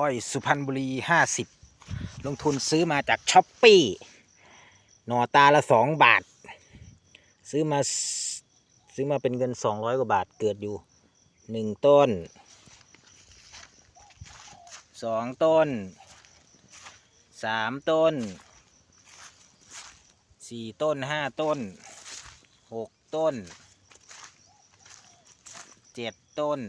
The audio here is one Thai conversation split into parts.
อ้อยสุพรรณบุรีห้าสิบลงทุนซื้อมาจากช้อปปี้หน่อตาละสองบาท ซื้อมาซื้อมาเป็นเงินสองร้อยกว่าบาทเกิดอยู่หนึ่งต้นสองต้นสามต้นสี่ต้นห้าต้นหกต้นเจ็ดต้น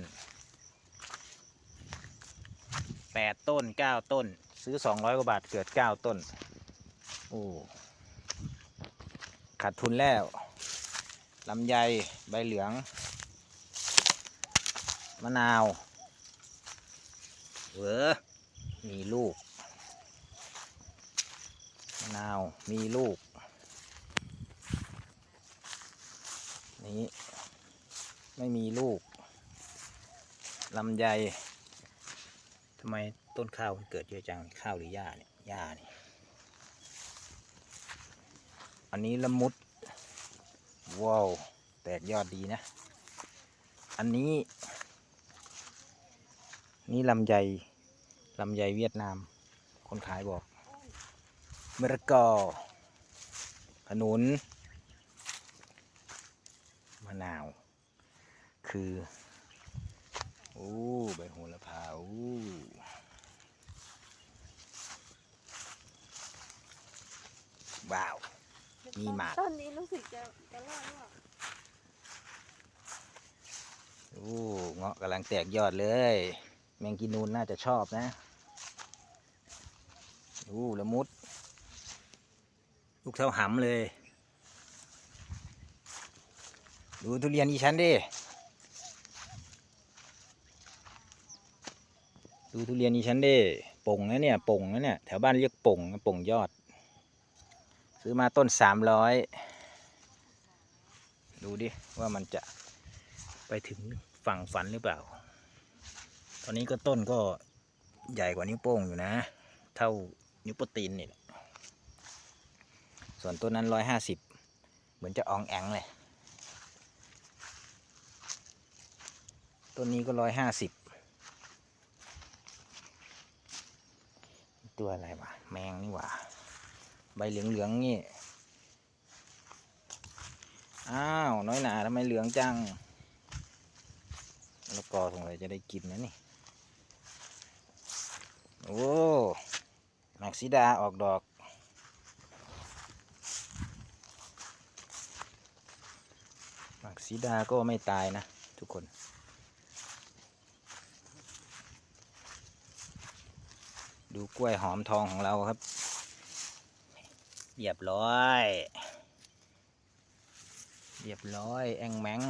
แปดต้นเก้าต้น ซื้อสองร้อยกว่าบาทเกิดเก้าต้น โอ้ขาดทุนแล้วลำไยใบเหลือง มะนาวเหวอมีลูก มะนาว มีลูก นี้ ไม่มีลูกลำไย ทำไมต้นข้าวมันเกิดเยอะจังข้าวหรือหญ้าเนี่ยหญ้านี่อันนี้ละมุดว้าวแตกยอดดีนะ อันนี้ นี่ลำไยลำไยเวียดนาม คนขายบอกมะระกอขนุนมะนาว คือ โอ้ใบโหระพาโอ้ว้าว มีหมาก ต้นนี้รู้สึกจะจะรอดหรือเปล่าโอ้เงาะกำลังแตกยอดเลย แมงกินูนน่าจะชอบนะโอ้ละมุด ลูกเท่าหำเลย ดูทุเรียนอีชั้นดิ ดูทุเรียนอีชั้นดิป่งนะเนี่ยป่งนะเนี่ยแถวบ้านเรียกป่งป่งยอด ซื้อมาต้นสามร้อยดูดิว่ามันจะไปถึงฝั่งฝันหรือเปล่า ตอนนี้ก็ต้นก็ใหญ่กว่านิ้วโป้งอยู่นะ เท่านิ้วโปตีนนี่ส่วนต้นนั้นร้อยห้าสิบเหมือนจะอองแองเลย ต้นนี้ก็ร้อยห้าสิบ ตัวอะไรวะแมงนี่หว่า ใบเหลืองๆนี่ อ้าว น้อยหนาทำไมเหลืองจัง แล้วก็สงสัยจะได้กินนะนี่ โอ้หมักซีดาออกดอกหมักซีดาก็ไม่ตายนะทุกคน ดูกล้วยหอมทองของเราครับเรียบร้อยเรียบร้อยแองแมง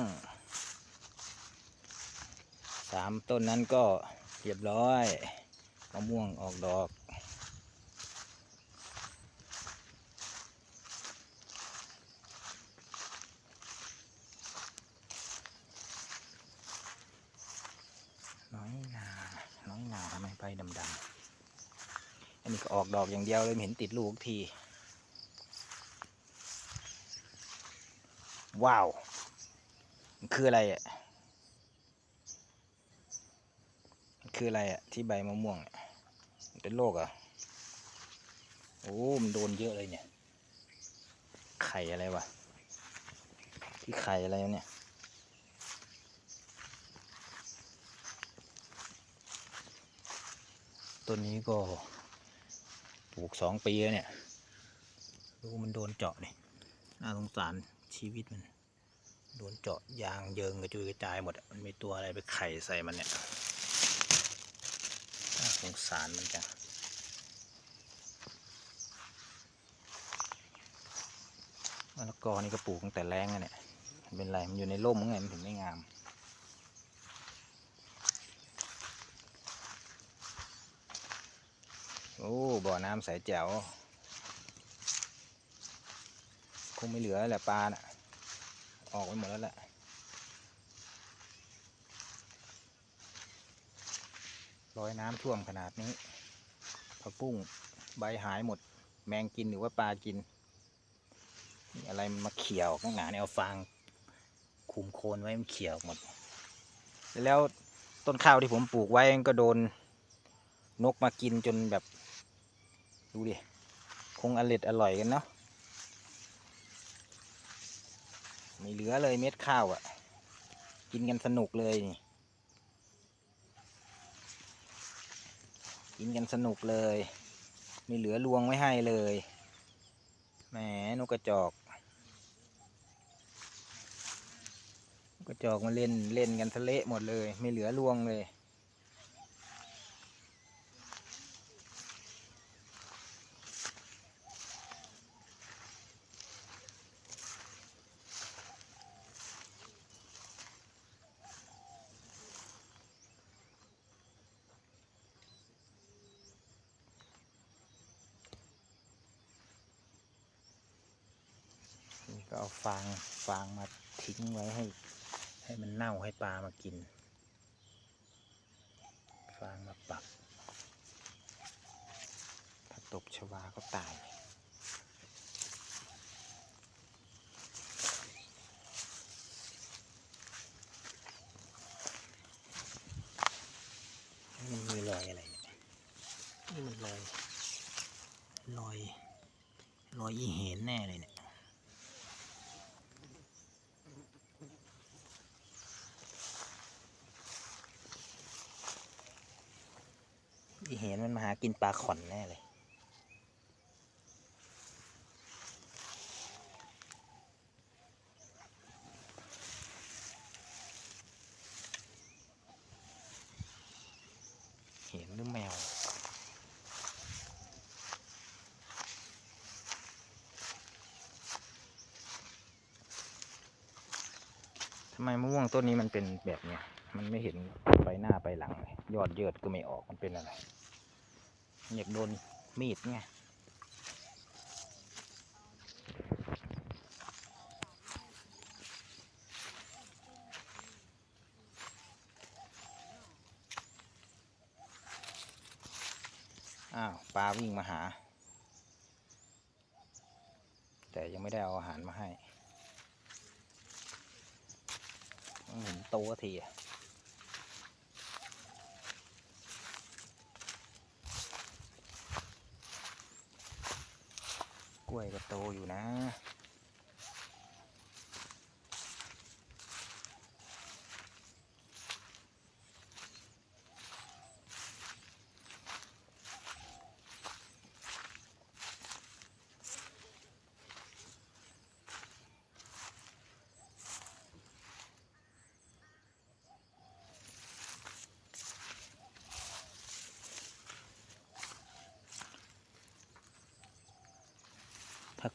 สามต้นนั้นก็เรียบร้อยมะม่วงออกดอก น้อยนาน้อยนาทำไมใบดำๆ อันนี้ก็ออกดอกอย่างเดียวเลยเห็นติดลูกที ว้าว มันคืออะไรอะมันคืออะไรอะ ที่ใบมะม่วงเป็นโรคเหรอะโอ้ มันโดนเยอะเลยเนี่ย ไข่อะไรวะ ที่ไข่อะไรเนี่ยต้นนี้ก็ ลูกสองปีแล้วเนี่ยดูมันโดนเจาะนี่น่าสงสารชีวิตมัน โดนเจาะยางเยิงกระจุยกระจายหมดมันมีตัวอะไรไปไข่ใส่มันเนี่ยน่าสงสารมันจังมะละกอนี่ก็ปลูกตั้งแต่แรงอะเนี่ยเป็นไรมันอยู่ในร่มมั้งไงมันถึงไม่งาม อ้บ่อน้ำใสแจ๋วคงไม่เหลือแหละปลาน่ะ ออกไปหมดแล้วแหละรอยน้ำท่วมขนาดนี้ผักปุ้งใบหายหมด แมงกินหรือว่าปลากิน อะไรมันมาเขี่ยวข้างหนาเนี่ยเอาฟางคุมโคนไว้มันเขี่ยวหมด แล้วต้นข้าวที่ผมปลูกไว้ก็โดนนกมากินจนแบบ ดูดิ คงอร่อยอร่อยกันเนาะ ไม่เหลือเลยเม็ดข้าวอะ่ะ กินกันสนุกเลยนี่ กินกันสนุกเลย ไม่เหลือรวงไว้ให้เลย แหมนกกระจอกนกกระจอกมาเล่นเล่นกันทะเละหมดเลย ไม่เหลือรวงเลย เอาฟางฟางมาทิ้งไว้ให้ ให้มันเน่าให้ปลามากิน ฟางมาปัก ถ้าตกชวาก็ตาย นี่มันมีรอยอะไรเนี่ยนี่มันรอย รอย รอยอีเห็นแน่เลยเนี่ย อีเห็นมันมาหา กินปลาขอนแน่เลยเห็นหรือแมวทำไมมะม่วงต้นนี้มันเป็นแบบเนี้ย มันไม่เห็นไปหน้าไปหลังเลย ยอดเยิดก็ไม่ออก มันเป็นอะไร อยากโดนมีดไงอ้าวปลาวิ่งมาหา แต่ยังไม่ได้เอาอาหารมาให้เห็นโตทีอะ กล้วยก็โตอยู่นะ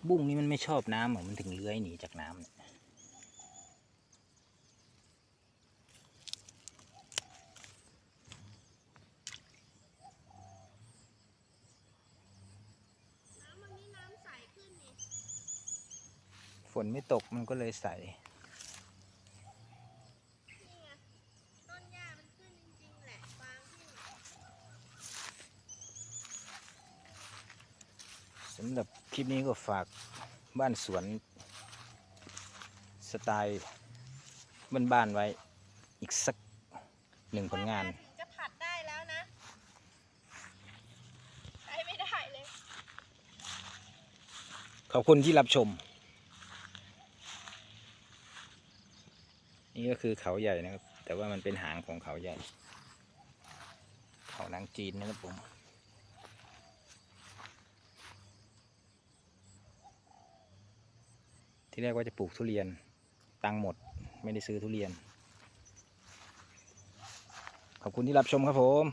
บุ้งนี่มันไม่ชอบน้ำเหรอมันถึงเลื้อยหนีจากน้ำเนี่ยน้ำวันนี้น้ำใสขึ้นนี่ฝนไม่ตกมันก็เลยใส นี่ไง ต้นหญ้ามันขึ้นจริงๆแหละฟางที่ สำหรับคลิปนี้ก็ฝากบ้านสวนสไตล์บ้านๆไว้อีกสักหนึ่งผลงานถึงจะผัดได้แล้วนะใช้ไม่ได้เลย ขอบคุณที่รับชม นี่ก็คือเขาใหญ่นะครับ แต่ว่ามันเป็นหางของเขาใหญ่ เขานางจีนนะครับผม ที่แรกว่าจะปลูกทุเรียน ตังหมด ไม่ได้ซื้อทุเรียน ขอบคุณที่รับชมครับผม